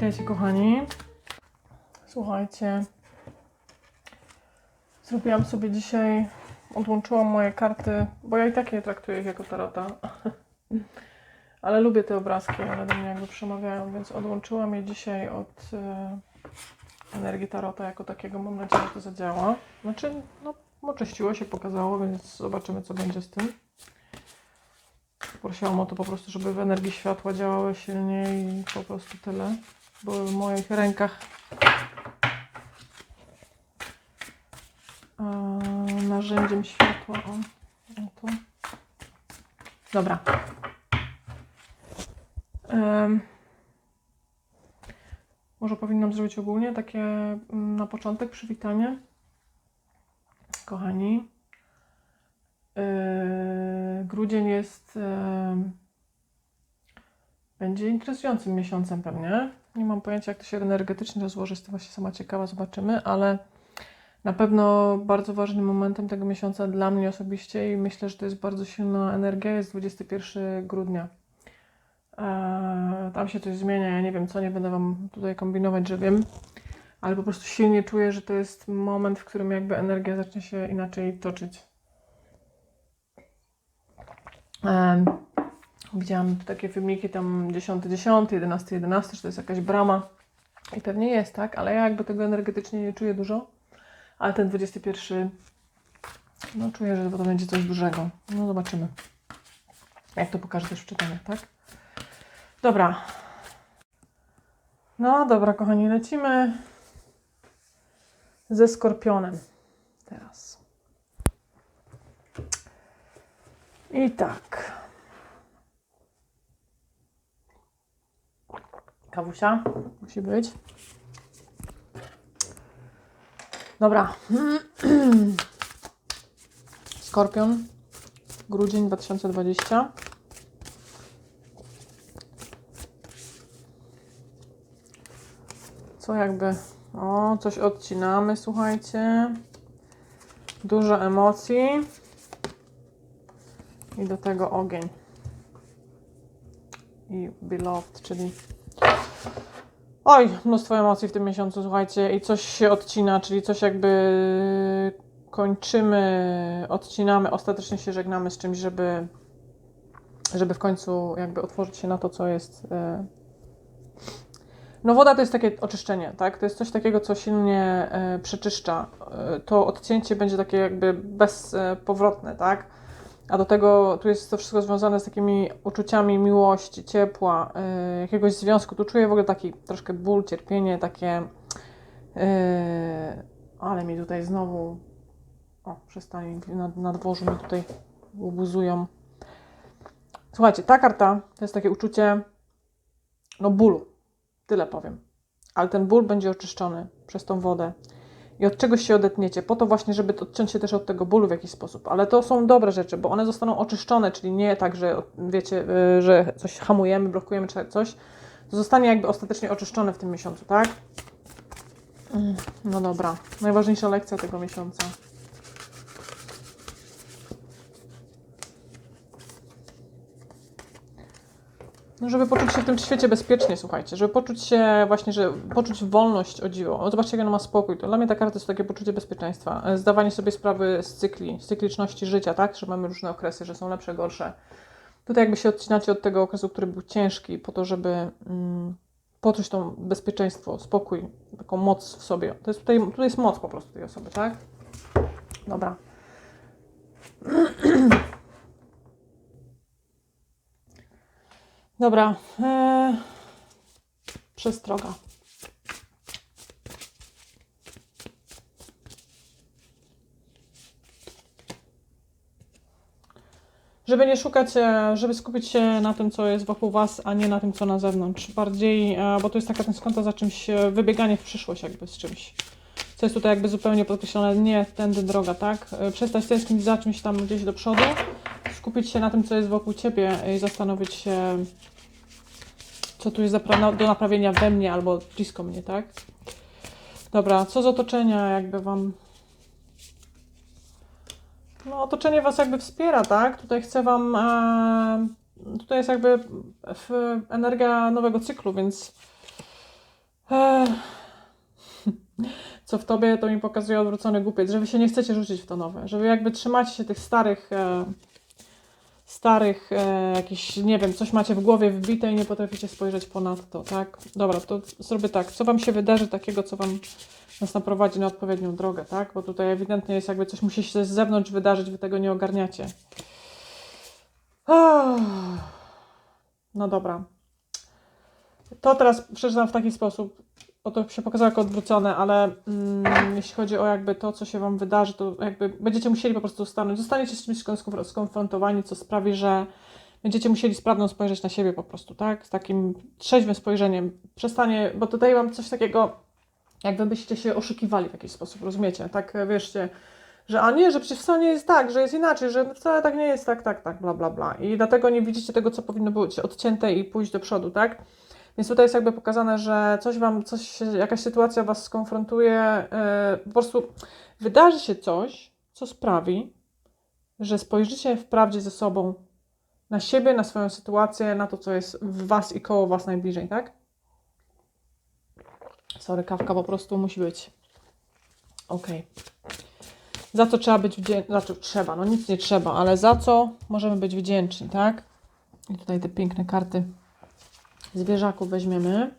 Witajcie kochani. Słuchajcie. Zrobiłam sobie dzisiaj, odłączyłam moje karty, bo ja i tak je traktuję jako tarota. Ale lubię te obrazki, one do mnie jakby przemawiają, więc odłączyłam je dzisiaj od e, energii tarota jako takiego. Mam nadzieję, że to zadziała. Znaczy, no, oczyściło się, pokazało, więc zobaczymy, co będzie z tym. Prosiłam o to po prostu, żeby w energii światła działały silniej i po prostu tyle. Były w moich rękach e, narzędziem światła. O, o to. Dobra. Em, może powinnam zrobić ogólnie takie mm, na początek przywitanie. Kochani, Yy, grudzień jest. yy, będzie interesującym miesiącem pewnie. Nie mam pojęcia, jak to się energetycznie rozłoży, jestem właśnie sama ciekawa, zobaczymy, ale na pewno bardzo ważnym momentem tego miesiąca dla mnie osobiście i myślę, że to jest bardzo silna energia, jest 21 grudnia. Eee, tam się coś zmienia, ja nie wiem co, nie będę Wam tutaj kombinować, że wiem, ale po prostu silnie czuję, że to jest moment, w którym jakby energia zacznie się inaczej toczyć. Em, Widziałam takie filmiki tam 10, 10, 11, 11, że to jest jakaś brama. I pewnie jest, tak? Ale ja jakby tego energetycznie nie czuję dużo. Ale ten 21, no czuję, że to będzie coś dużego. No zobaczymy. Jak to pokaże też w czytaniach, tak? Dobra. No dobra, kochani, lecimy ze skorpionem teraz. I tak. Kawusia musi być. Dobra. Skorpion. Grudzień 2020. Co jakby. O, coś odcinamy, słuchajcie. Dużo emocji. I do tego ogień. I beloved, czyli. Oj, mnóstwo emocji w tym miesiącu, słuchajcie, i coś się odcina, czyli coś jakby kończymy, odcinamy, ostatecznie się żegnamy z czymś, żeby, żeby w końcu jakby otworzyć się na to, co jest. e, No, woda to jest takie oczyszczenie, tak? To jest coś takiego, co silnie e, przeczyszcza. E, to odcięcie będzie takie jakby bezpowrotne, tak? A do tego tu jest to wszystko związane z takimi uczuciami miłości, ciepła, y, jakiegoś związku. Tu czuję w ogóle taki troszkę ból, cierpienie, takie. y, ale mi tutaj znowu. O, przestań, na, na dworzu mi tutaj łobuzują. Słuchajcie, ta karta to jest takie uczucie. No, bólu. Tyle powiem. Ale ten ból będzie oczyszczony przez tą wodę i od czegoś się odetniecie, po to właśnie, żeby odciąć się też od tego bólu w jakiś sposób. Ale to są dobre rzeczy, bo one zostaną oczyszczone, czyli nie tak, że wiecie, y, że coś hamujemy, blokujemy czy coś. To zostanie jakby ostatecznie oczyszczone w tym miesiącu, tak? Mm, No dobra. Najważniejsza lekcja tego miesiąca. No, żeby poczuć się w tym świecie bezpiecznie, słuchajcie, żeby poczuć się właśnie, że poczuć wolność o dziwo. Zobaczcie, jak ona ma spokój. To dla mnie ta karta jest takie poczucie bezpieczeństwa. E, Zdawanie sobie sprawy z cykli, z cykliczności życia, tak? Że mamy różne okresy, że są lepsze, gorsze. Tutaj jakby się odcinacie od tego okresu, który był ciężki, po to, żeby mm, poczuć to bezpieczeństwo, spokój, taką moc w sobie. To jest tutaj, tutaj jest moc po prostu tej osoby, tak? Dobra. Dobra. Eee, przestroga. Żeby nie szukać, e, żeby skupić się na tym, co jest wokół Was, a nie na tym, co na zewnątrz. Bardziej, e, bo to jest taka tęsknota za czymś, e, wybieganie w przyszłość jakby z czymś. Co jest tutaj jakby zupełnie podkreślone, nie tędy droga, tak? Przestać tęsknić za czymś tam gdzieś do przodu, skupić się na tym, co jest wokół Ciebie i zastanowić się, co tu jest do naprawienia we mnie albo blisko mnie, tak? Dobra, co z otoczenia jakby Wam... No, otoczenie Was jakby wspiera, tak? Tutaj chcę Wam... E, tutaj jest jakby energia nowego cyklu, więc Ech. Co w tobie, to mi pokazuje odwrócony głupiec, że wy się nie chcecie rzucić w to nowe, że wy jakby trzymacie się tych starych, e, starych, e, jakiś, nie wiem, coś macie w głowie wbite i nie potraficie spojrzeć ponad to, tak? Dobra, to zrobię tak. Co wam się wydarzy takiego, co wam nas naprowadzi na odpowiednią drogę, tak? Bo tutaj ewidentnie jest jakby coś musi się z zewnątrz wydarzyć, wy tego nie ogarniacie. Ah. No dobra. To teraz przeczytam w taki sposób, bo to się pokazało jako odwrócone, ale mm, jeśli chodzi o jakby to, co się Wam wydarzy, to jakby będziecie musieli po prostu stanąć. Zostaniecie z czymś skonf- skonfrontowani, co sprawi, że będziecie musieli sprawną spojrzeć na siebie po prostu, tak? Z takim trzeźwym spojrzeniem. Przestanie, bo tutaj mam coś takiego, jakby byście się oszukiwali w jakiś sposób, rozumiecie? Tak, wierzcie, że a nie, że przecież wcale nie jest tak, że jest inaczej, że wcale tak nie jest, tak, tak, tak, bla, bla, bla. I dlatego nie widzicie tego, co powinno być odcięte i pójść do przodu, tak? Więc tutaj jest jakby pokazane, że coś wam, coś, jakaś sytuacja was skonfrontuje, yy, po prostu wydarzy się coś, co sprawi, że spojrzycie wprawdzie ze sobą na siebie, na swoją sytuację, na to, co jest w was i koło was najbliżej, tak? Sorry, kawka po prostu musi być. Okej. Za co trzeba być wdzięczni? Za co trzeba? No nic nie trzeba, ale za co możemy być wdzięczni, tak? I tutaj te piękne karty zwierzaków weźmiemy.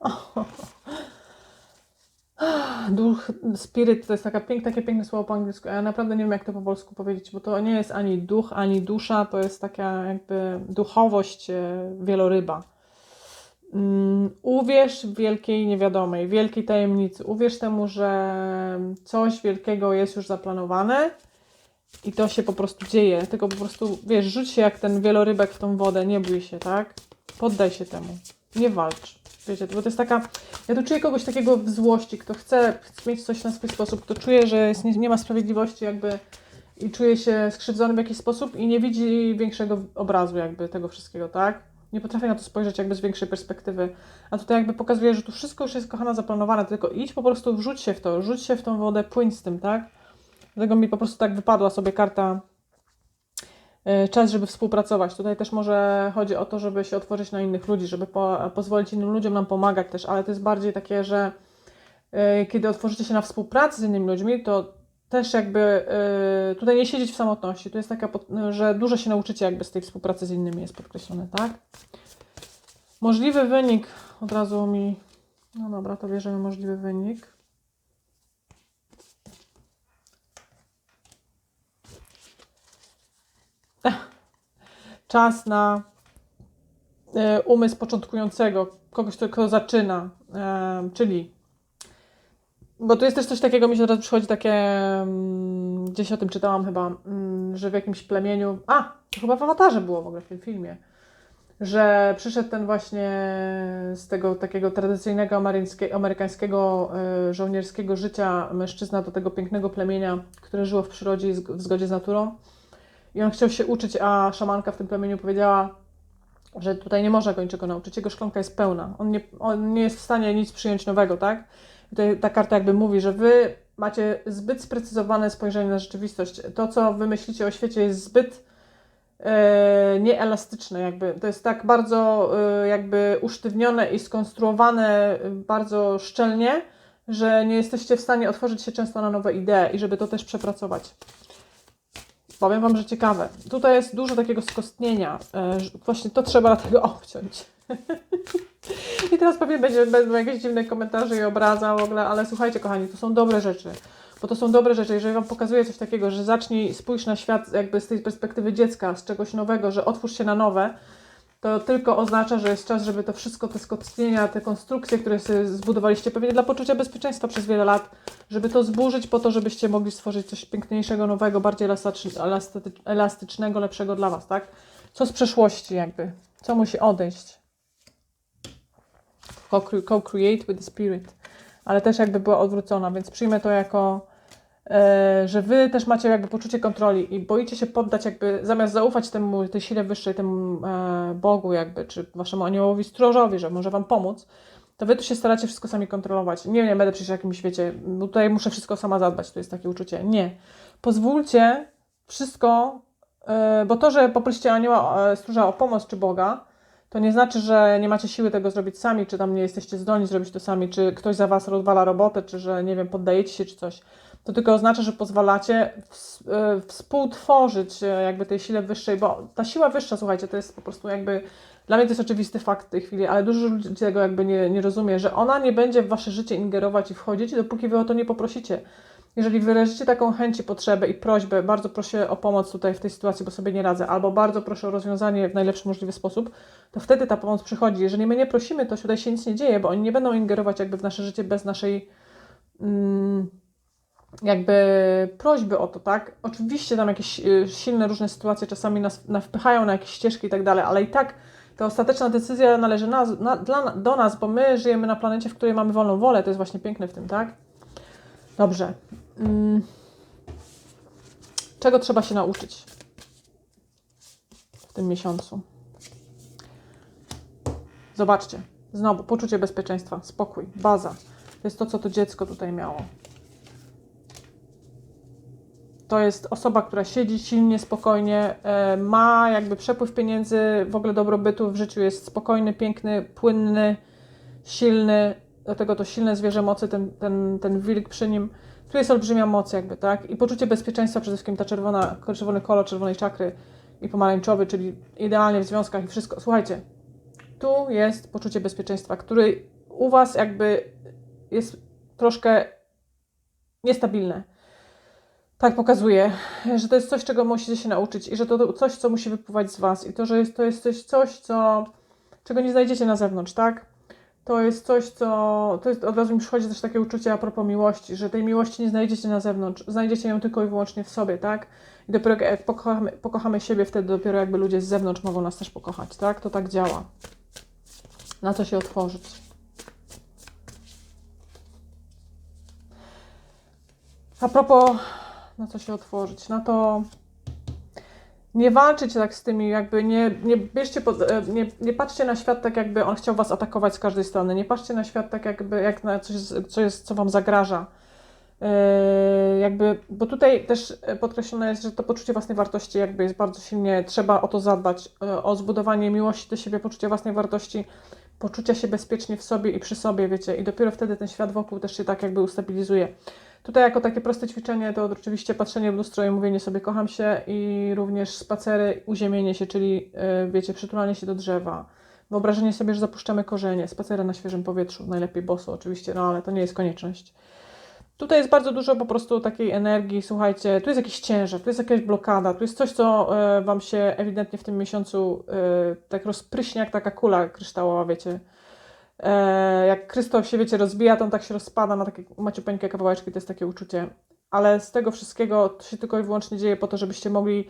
Duch, spirit to jest taka pięk, takie piękne słowo po angielsku. Ja naprawdę nie wiem, jak to po polsku powiedzieć, bo to nie jest ani duch, ani dusza, to jest taka jakby duchowość e, wieloryba. Mm, Uwierz wielkiej niewiadomej, wielkiej tajemnicy. Uwierz temu, że coś wielkiego jest już zaplanowane i to się po prostu dzieje. Tylko po prostu, wiesz, rzuć się jak ten wielorybek w tą wodę, nie bój się, tak? Poddaj się temu. Nie walcz. Wiecie, bo to jest taka. Ja tu czuję kogoś takiego w złości, kto chce mieć coś na swój sposób, kto czuje, że jest, nie, nie ma sprawiedliwości, jakby i czuje się skrzywdzony w jakiś sposób i nie widzi większego obrazu, jakby tego wszystkiego, tak? Nie potrafię na to spojrzeć jakby z większej perspektywy. A tutaj jakby pokazuje, że tu wszystko już jest kochana zaplanowane, tylko idź po prostu, wrzuć się w to, rzuć się w tą wodę, płyń z tym, tak? Dlatego mi po prostu tak wypadła sobie karta y, czas, żeby współpracować. Tutaj też może chodzi o to, żeby się otworzyć na innych ludzi, żeby po, pozwolić innym ludziom nam pomagać też, ale to jest bardziej takie, że y, kiedy otworzycie się na współpracę z innymi ludźmi, to też jakby y, tutaj nie siedzieć w samotności. To jest taka, pod- że dużo się nauczycie jakby z tej współpracy z innymi jest podkreślone, tak? Możliwy wynik od razu mi. No dobra, to bierzemy możliwy wynik. Czas na e, umysł początkującego, kogoś, kto zaczyna, czyli bo tu jest też coś takiego, mi się teraz przychodzi takie, mm, gdzieś o tym czytałam chyba, mm, że w jakimś plemieniu, a, to chyba w awatarze było w ogóle w tym filmie, że przyszedł ten właśnie z tego takiego tradycyjnego amerykańskie- amerykańskiego y, żołnierskiego życia mężczyzna do tego pięknego plemienia, które żyło w przyrodzie w zgodzie z naturą. I on chciał się uczyć, a szamanka w tym plemieniu powiedziała, że tutaj nie można go niczego nauczyć, jego szklanka jest pełna. On nie, on nie jest w stanie nic przyjąć nowego, tak? Tutaj ta karta jakby mówi, że wy macie zbyt sprecyzowane spojrzenie na rzeczywistość. To, co wy myślicie o świecie, jest zbyt e, nieelastyczne, jakby. To jest tak bardzo e, jakby usztywnione i skonstruowane bardzo szczelnie, że nie jesteście w stanie otworzyć się często na nowe idee i żeby to też przepracować. Powiem Wam, że ciekawe. Tutaj jest dużo takiego skostnienia. e, Właśnie to trzeba dlatego obciąć. I teraz pewnie będzie, będą jakieś dziwne komentarze i obraza w ogóle, ale słuchajcie, kochani, to są dobre rzeczy. Bo to są dobre rzeczy. Jeżeli Wam pokazuję coś takiego, że zacznij, spójrz na świat jakby z tej perspektywy dziecka, z czegoś nowego, że otwórz się na nowe, to tylko oznacza, że jest czas, żeby to wszystko, te skostnienia, te konstrukcje, które sobie zbudowaliście pewnie dla poczucia bezpieczeństwa przez wiele lat, żeby to zburzyć po to, żebyście mogli stworzyć coś piękniejszego, nowego, bardziej elastycz- elasty- elastycznego, lepszego dla Was, tak? Co z przeszłości jakby? Co musi odejść? Co-cre- Co-create with the spirit. Ale też jakby była odwrócona, więc przyjmę to jako, e, że Wy też macie jakby poczucie kontroli i boicie się poddać jakby, zamiast zaufać temu, tej sile wyższej, temu e, Bogu jakby, czy Waszemu aniołowi stróżowi, że może Wam pomóc, to wy tu się staracie wszystko sami kontrolować. Nie, nie będę przecież jakimś, wiecie, bo tutaj muszę wszystko sama zadbać, to jest takie uczucie. Nie. Pozwólcie wszystko, yy, bo to, że poprosicie anioła, stróża o pomoc czy Boga, to nie znaczy, że nie macie siły tego zrobić sami, czy tam nie jesteście zdolni zrobić to sami, czy ktoś za was rozwala robotę, czy że, nie wiem, poddajecie się, czy coś. To tylko oznacza, że pozwalacie yy, współtworzyć yy, jakby tej sile wyższej, bo ta siła wyższa, słuchajcie, to jest po prostu jakby dla mnie to jest oczywisty fakt w tej chwili, ale dużo ludzi tego jakby nie, nie rozumie, że ona nie będzie w wasze życie ingerować i wchodzić, dopóki wy o to nie poprosicie. Jeżeli wyrazicie taką chęć i potrzebę i prośbę, bardzo proszę o pomoc tutaj w tej sytuacji, bo sobie nie radzę, albo bardzo proszę o rozwiązanie w najlepszy możliwy sposób, to wtedy ta pomoc przychodzi. Jeżeli my nie prosimy, to tutaj się nic nie dzieje, bo oni nie będą ingerować jakby w nasze życie bez naszej mm, jakby prośby o to, tak? Oczywiście tam jakieś y, silne różne sytuacje czasami nas, nas wpychają na jakieś ścieżki i tak dalej, ale i tak ta ostateczna decyzja należy na, dla, do nas, bo my żyjemy na planecie, w której mamy wolną wolę. To jest właśnie piękne w tym, tak? Dobrze. Mm. Czego trzeba się nauczyć w tym miesiącu? Zobaczcie. Znowu, poczucie bezpieczeństwa, spokój, baza. To jest to, co to dziecko tutaj miało. To jest osoba, która siedzi silnie, spokojnie, e, ma jakby przepływ pieniędzy, w ogóle dobrobytu w życiu jest spokojny, piękny, płynny, silny. Do tego to silne zwierzę mocy, ten, ten, ten wilk przy nim. Tu jest olbrzymia moc jakby, tak? I poczucie bezpieczeństwa, przede wszystkim ta czerwona, czerwony kolor czerwonej czakry i pomarańczowy, czyli idealnie w związkach i wszystko. Słuchajcie, tu jest poczucie bezpieczeństwa, który u Was jakby jest troszkę niestabilne. Tak pokazuje, że to jest coś, czego musicie się nauczyć i że to coś, co musi wypływać z Was i to, że jest, to jest coś, coś co, czego nie znajdziecie na zewnątrz, tak? To jest coś, co, to jest, od razu mi przychodzi też takie uczucie a propos miłości, że tej miłości nie znajdziecie na zewnątrz, znajdziecie ją tylko i wyłącznie w sobie, tak? I dopiero jak pokochamy, pokochamy siebie, wtedy dopiero jakby ludzie z zewnątrz mogą nas też pokochać, tak? To tak działa. Na co się otworzyć? A propos, na co się otworzyć? Na to nie walczyć tak z tymi, jakby nie, nie bierzcie pod, e, nie, nie patrzcie na świat tak, jakby on chciał was atakować z każdej strony. Nie patrzcie na świat tak, jakby jak na coś, co, jest, co wam zagraża. Yy, jakby, bo tutaj też podkreślone jest, że to poczucie własnej wartości jakby jest bardzo silnie, trzeba o to zadbać, o zbudowanie miłości do siebie, poczucia własnej wartości, poczucia się bezpiecznie w sobie i przy sobie, wiecie, i dopiero wtedy ten świat wokół też się tak jakby ustabilizuje. Tutaj jako takie proste ćwiczenie to oczywiście patrzenie w lustro i mówienie sobie kocham się i również spacery, uziemienie się, czyli yy, wiecie, przytulanie się do drzewa, wyobrażenie sobie, że zapuszczamy korzenie, spacery na świeżym powietrzu, najlepiej boso oczywiście, no ale to nie jest konieczność. Tutaj jest bardzo dużo po prostu takiej energii, słuchajcie, tu jest jakiś ciężar, tu jest jakaś blokada, tu jest coś, co y, Wam się ewidentnie w tym miesiącu y, tak rozpryśnie jak taka kula kryształowa, wiecie. E, jak krystal się, wiecie, rozbija, to on tak się rozpada na takie maciupeńkie kawałeczki, to jest takie uczucie. Ale z tego wszystkiego to się tylko i wyłącznie dzieje po to, żebyście mogli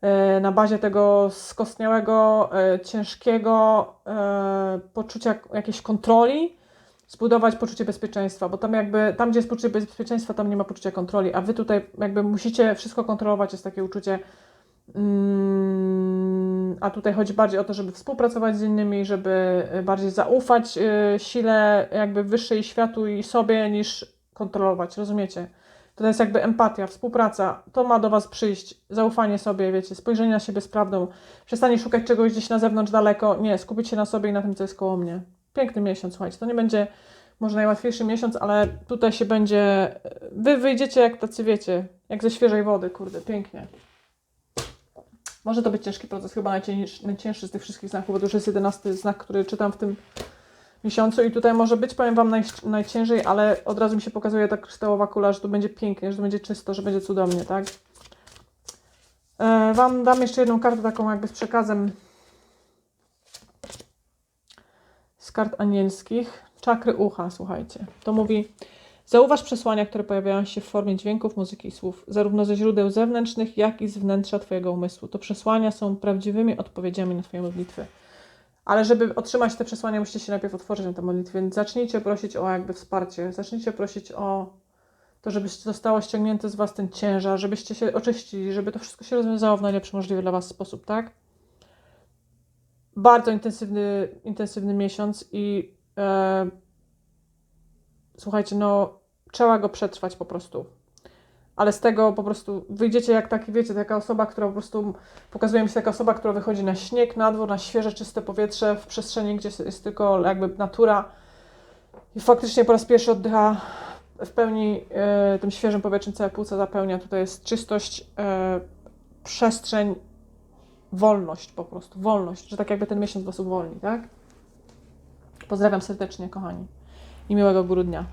e, na bazie tego skostniałego, e, ciężkiego poczucia jakiejś kontroli zbudować poczucie bezpieczeństwa, bo tam jakby, tam gdzie jest poczucie bezpieczeństwa, tam nie ma poczucia kontroli, a wy tutaj jakby musicie wszystko kontrolować, jest takie uczucie, Mm, a tutaj chodzi bardziej o to, żeby współpracować z innymi, żeby bardziej zaufać y, sile jakby wyższej światu i sobie niż kontrolować, rozumiecie? To jest jakby empatia, współpraca, to ma do Was przyjść, zaufanie sobie, wiecie, spojrzenie na siebie z prawdą, przestanie szukać czegoś gdzieś na zewnątrz daleko, nie, skupić się na sobie i na tym, co jest koło mnie. Piękny miesiąc, słuchajcie, to nie będzie może najłatwiejszy miesiąc, ale tutaj się będzie, Wy wyjdziecie jak tacy, wiecie, jak ze świeżej wody, kurde, pięknie. Może to być ciężki proces, chyba najcięższy, z tych wszystkich znaków, bo to już jest jedenasty znak, który czytam w tym miesiącu i tutaj może być, powiem Wam, naj, najciężej, ale od razu mi się pokazuje ta kryształowa kula, że to będzie pięknie, że to będzie czysto, że będzie cudownie, tak? E, wam dam jeszcze jedną kartę taką jakby z przekazem z kart anielskich. Czakry ucha, słuchajcie. To mówi, Zauważ przesłania, które pojawiają się w formie dźwięków, muzyki i słów, zarówno ze źródeł zewnętrznych, jak i z wnętrza Twojego umysłu. To przesłania są prawdziwymi odpowiedziami na Twoje modlitwy. Ale żeby otrzymać te przesłania, musicie się najpierw otworzyć na te modlitwy, więc zacznijcie prosić o jakby wsparcie, zacznijcie prosić o to, żeby zostało ściągnięte z Was ten ciężar, żebyście się oczyścili, żeby to wszystko się rozwiązało w najlepszy możliwy dla Was sposób, tak? Bardzo intensywny, intensywny miesiąc i e, słuchajcie, no trzeba go przetrwać po prostu. Ale z tego po prostu wyjdziecie jak taki, wiecie, taka osoba, która po prostu, pokazuje mi się taka osoba, która wychodzi na śnieg, na dwór, na świeże, czyste powietrze, w przestrzeni, gdzie jest tylko jakby natura i faktycznie po raz pierwszy oddycha w pełni e, tym świeżym powietrzem, całe płuca zapełnia. Tutaj jest czystość, e, przestrzeń, wolność po prostu, wolność, że tak jakby ten miesiąc was uwolni, tak? Pozdrawiam serdecznie, kochani i miłego grudnia.